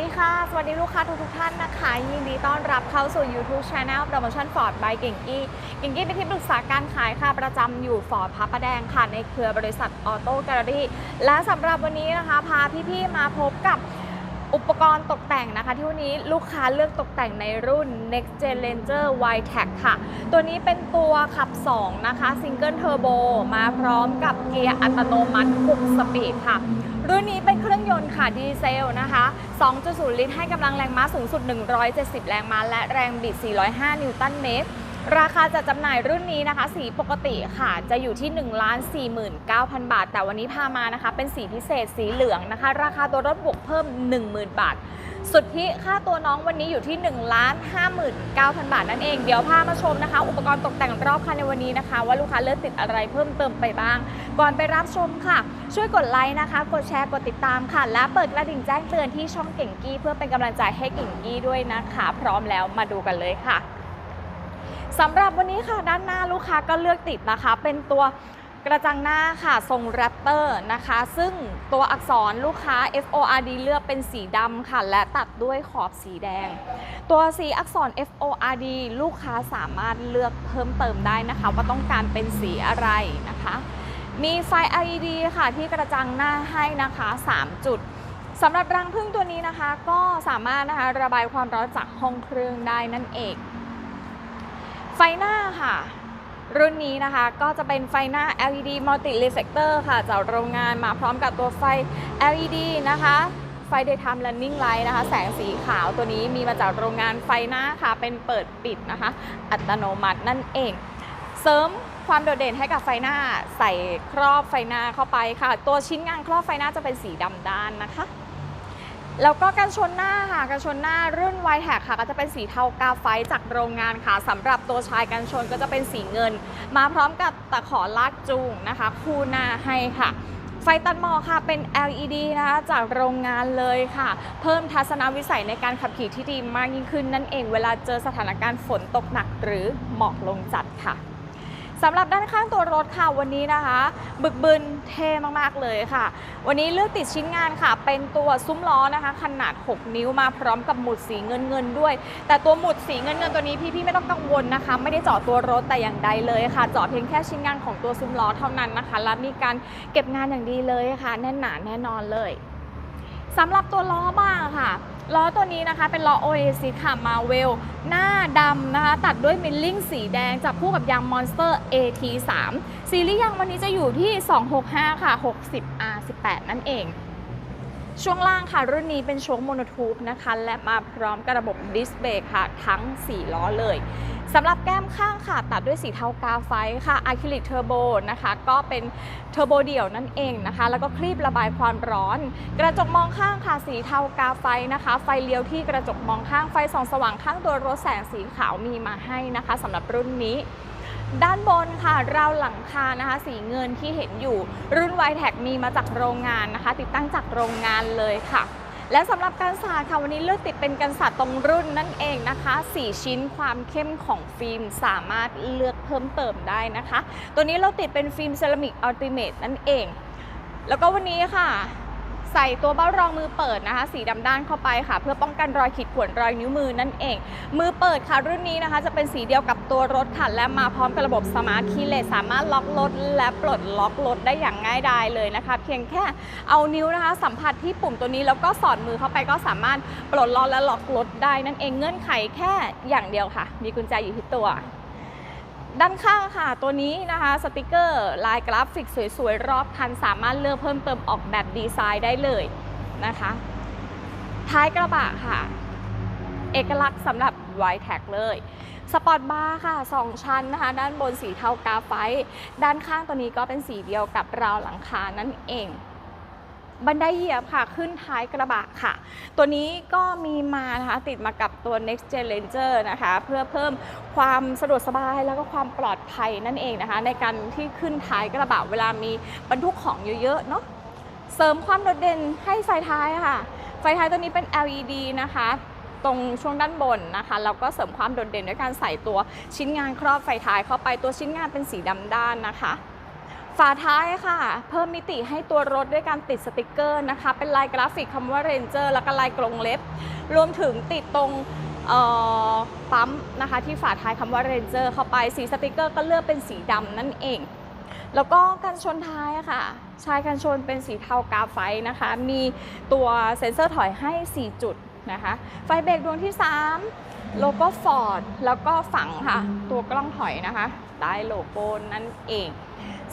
ดีค่ะ สวัสดีลูกค้าทุกทุกท่านนะคะ ยินดีต้อนรับเข้าสู่ YouTube Channel Promotion Ford by เก่งกี้เก่งกี้เป็นที่ปรึกษาการขายค่ะ ประจำอยู่ฟอร์ดพระประแดงค่ะ ในเครือบริษัทออโต้แกลเลอรี่และสำหรับวันนี้นะคะ พาพี่ๆมาพบกับ อุปกรณ์ตกแต่งนะคะ ที่วันนี้ลูกค้าเลือกตกแต่งในรุ่น Next Gen Ranger y t e c ค่ะ ตัวนี้เป็นตัวขับ 2 นะคะ Single Turbo มาพร้อมกับเกียร์อัตโนมัติ 6 สปีดค่ะ รุ่นนี้เป็นเครื่องยนต์ค่ะดีเซลนะคะ 2.0 ลิตรให้กำลังแรงม้าสูงสุด 170 แรงม้าและแรงบิด 405 นิวตันเมตร ราคาจัดจำหน่ายรุ่นนี้นะคะ สีปกติค่ะจะอยู่ที่ 1 4 9 0 0 0 บาท แต่วันนี้พามานะคะ เป็นสีพิเศษสีเหลืองนะคะ ราคาตัวรถบวกเพิ่ม 10,000 บาท สุดทธิค่าตัวน้องวันนี้อยู่ที่ 1 5 9 0 0 0 บาทนั่นเอง เดี๋ยวพามาชมนะคะ อุปกรณ์ตกแต่งรอบคันในวันนี้นะคะ ว่าลูกค้าเลือกติดอะไรเพิ่มเติมไปบ้าง ก่อนไปรับชมค่ะ ช่วยกดไลค์นะคะ กดแชร์กดติดตามค่ะ และเปิดกระดิ่งแจ้งเตือนที่ช่องเก่งกี้เพื่อเป็นกำลังใจให้เก่งกี้ด้วยนะคะ พร้อมแล้วมาดูกันเลยค่ะ สำหรับวันนี้ค่ะด้านหน้าลูกค้าก็เลือกติดนะคะ เป็นตัวกระจังหน้าค่ะ ทรงแรปเตอร์นะคะ ซึ่งตัวอักษรลูกค้า FORD เลือกเป็นสีดำค่ะ และตัดด้วยขอบสีแดง ตัวสีอักษร FORD ลูกค้าสามารถเลือกเพิ่มเติมได้นะคะ ว่าต้องการเป็นสีอะไรนะคะ มีไฟ LED ค่ะที่กระจังหน้าให้นะคะ 3 จุดสำหรับรังพึ่งตัวนี้นะคะ ก็สามารถนะคะระบายความร้อนจากห้องเครื่องได้นั่นเอง ไฟหน้าค่ะ รุ่นนี้นะคะก็จะเป็นไฟหน้า LED Multi Reflector ค่ะจากโรงงานมาพร้อมกับตัวไฟ LED นะคะไฟ Daytime Running Light นะคะ แสงสีขาวตัวนี้มีมาจากโรงงานไฟหน้าค่ะ เป็นเปิดปิดนะคะ อัตโนมัตินั่นเอง เสริมความโดดเด่นให้กับไฟหน้าใส่ครอบไฟหน้าเข้าไปค่ะ ตัวชิ้นงานครอบไฟหน้าจะเป็นสีดำด้านนะคะ แล้วก็กันชนหน้าค่ะกันชนหน้ารุ่น y t a g ค่ะก็จะเป็นสีเทากาไฟจากโรงงานค่ะสำหรับตัวชายกันชนก็จะเป็นสีเงิน มาพร้อมกับตะขอลากจูงนะคะ คู่หน้าให้ค่ะ ไฟตัดหมอกค่ะเป็น LED นะคะจากโรงงานเลยค่ะ เพิ่มทัศนวิสัยในการขับขี่ที่ดีมากยิ่งขึ้นนั่นเอง เวลาเจอสถานการณ์ฝนตกหนักหรือหมอกลงจัดค่ะ สำหรับด้านข้างตัวรถค่ะวันนี้นะคะ บึกบึนเท่มากๆเลยค่ะ วันนี้เลือกติดชิ้นงานค่ะ เป็นตัวซุ้มล้อนะคะ ขนาด 6 นิ้วมาพร้อมกับหมุดสีเงินเงินๆด้วย แต่ตัวหมุดสีเงินเงินๆตัวนี้พี่ๆไม่ต้องกังวลนะคะ ไม่ได้เจาะตัวรถแต่อย่างใดเลยค่ะเจาะเพียงแค่ชิ้นงานของตัวซุ้มล้อเท่านั้นนะคะและมีการเก็บงานอย่างดีเลยค่ะ แน่นหนาแน่นอนเลยสำหรับตัวล้อบ้างค่ะ ล้อตัวนี้นะคะเป็นล้อ Oasis ค่ะมาเวล หน้าดำนะคะ ตัดด้วยมิลลิ่งสีแดง จับคู่กับยาง Monster AT3 ซีรีส์ยางวันนี้จะอยู่ที่ 265 ค่ะ 60 R18 นั่นเอง ช่วงล่างค่ะ รุ่นนี้เป็นโชคโมโนทูปนะคะ และมาพร้อมกับระบบดิสเบรกค่ะ ทั้ง 4 ล้อเลยสำหรับแก้มข้างค่ะ ตัดด้วยสีเทากาไฟค่ะอะคริลิกเทอร์โบนะคะ ก็เป็นเทอร์โบเดี่ยวนั่นเองนะคะ แล้วก็คลีบระบายความร้อน กระจกมองข้างค่ะ สีเทากาไฟนะคะ ไฟเลี้ยวที่กระจกมองข้างไฟส่องสว่างข้างตัวรถแสงสีขาวมีมาให้นะคะสำหรับรุ่นนี้ ด้านบนค่ะราวหลังคานะคะ สีเงินที่เห็นอยู่รุ่น y t e c มีมาจากโรงงานนะคะ ติดตั้งจากโรงงานเลยค่ะ และสำหรับการสาดค่ะวันนี้เลือกติดเป็นกันสาดตรงรุ่นนั่นเองนะคะ 4 ชิ้นความเข้มของฟิล์มสามารถเลือกเพิ่มเติมได้นะคะ ตัวนี้เราติดเป็นฟิล์มเซรามิกอัลติเมทนั่นเอง แล้วก็วันนี้ค่ะ ใส่ตัวเบ้ารองมือเปิดนะคะ สีดำด้านเข้าไปค่ะ เพื่อป้องกันรอยขีดข่วนรอยนิ้วมือนั่นเอง มือเปิดค่ะรุ่นนี้นะคะ จะเป็นสีเดียวกับตัวรถค่ะและมาพร้อมกับระบบสมาร์ทคีย์เลสสามารถล็อกรถและปลดล็อกรถได้อย่างง่ายดายเลยนะคะ เพียงแค่เอานิ้วนะคะ สัมผัสที่ปุ่มตัวนี้แล้วก็สอดมือเข้าไปก็สามารถปลดล็อกและล็อกรถได้นั่นเองเงื่อนไขแค่อย่างเดียวค่ะ มีกุญแจอยู่ที่ตัว ด้านข้างค่ะ ตัวนี้นะคะสติกเกอร์ลายกราฟิกสวยๆ รอบคันสามารถเลือกเพิ่มเติมออกแบบดีไซน์ได้เลยนะคะ ท้ายกระบะค่ะ เอกลักษณ์สำหรับ y t a g เลย สปอร์ตบาร์ค่ะ 2 ชั้นนะคะ ด้านบนสีเทากาไฟ ด้านข้างตัวนี้ก็เป็นสีเดียวกับราวหลังคานั่นเอง บันไดเหยียบค่ะ ขึ้นท้ายกระบะค่ะ ตัวนี้ก็มีมานะคะติดมากับตัว next gen ranger นะคะ เพื่อเพิ่มความสะดวกสบายแล้วก็ความปลอดภัยนั่นเองนะคะ ในการที่ขึ้นท้ายกระบะเวลามีบรรทุกของเยอะๆเนาะเสริมความโดดเด่นให้ไฟท้ายค่ะ ไฟท้ายตัวนี้เป็น LED นะคะ ตรงช่วงด้านบนนะคะแล้วก็เสริมความโดดเด่นด้วยการใส่ตัวชิ้นงานครอบไฟท้ายเข้าไปตัวชิ้นงานเป็นสีดำด้านนะคะ ฝาท้ายค่ะ เพิ่มมิติให้ตัวรถด้วยการติดสติกเกอร์นะคะ เป็นลายกราฟิกคำว่า Ranger แล้วก็ลายกรงเล็บ รวมถึงติดตรงปั๊มนะคะ ที่ฝาท้ายคำว่า Ranger เข้าไปสีสติกเกอร์ก็เลือกเป็นสีดำนั่นเอง แล้วก็กันชนท้ายค่ะใช้กันชนเป็นสีเทากราไฟนะคะ มีตัวเซ็นเซอร์ถอยให้ 4 จุดนะคะ ไฟเบรกดวงที่ 3 โลโก้ฟอร์ดแล้วก็ฝังค่ะ ตัวกล้องถอยนะคะ ได้โลโก้นั่นเอง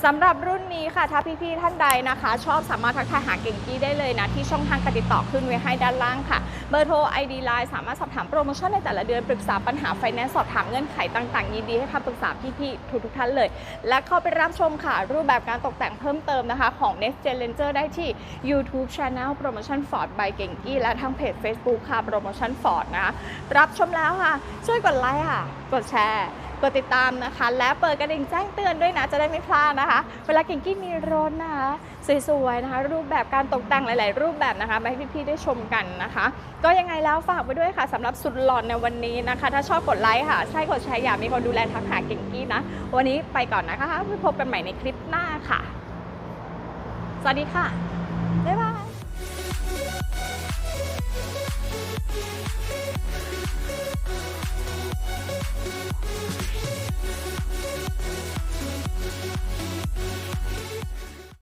สำหรับรุ่นนี้ค่ะ ถ้าพี่ๆท่านใดนะคะ ชอบสามารถทักทายหาเก่งกี้ได้เลยนะ ที่ช่องทางการติดต่อขึ้นไว้ให้ด้านล่างค่ะ เบอร์โทร ID Line สามารถสอบถามโปรโมชั่นในแต่ละเดือน ปรึกษาปัญหาไฟแนนซ์สอบถามเงื่อนไขต่างๆ ยินดีให้คำปรึกษาพี่ๆทุกๆท่านเลย และเข้าไปรับชมค่ะ รูปแบบการตกแต่งเพิ่มเติมนะคะ ของ Next Gen Ranger ได้ที่ YouTube Channel Promotion Ford by เก่งกี้และทางเพจ Facebook ค่ะ Promotion Ford นะคะรับชมแล้วค่ะ ช่วยกดไลค์ค่ะ กดแชร์ กดติดตามนะคะ และเปิดกระดิ่งแจ้งเตือนด้วยนะ จะได้ไม่พลาดนะคะ เวลาเก่งกี้มีรถนะคะสวยๆนะคะ รูปแบบการตกแต่งหลาย ๆ รูปแบบนะคะมาให้พี่ๆได้ชมกันนะคะ ก็ยังไงแล้วฝากไว้ด้วยค่ะสำหรับสุดหลอนในวันนี้นะคะ ถ้าชอบกดไลค์ค่ะ ใช่กดแชร์อยากมีคนดูแลทักหาเก่งกี้นะ วันนี้ไปก่อนนะคะพบกันใหม่ในคลิปหน้าค่ะ สวัสดีค่ะ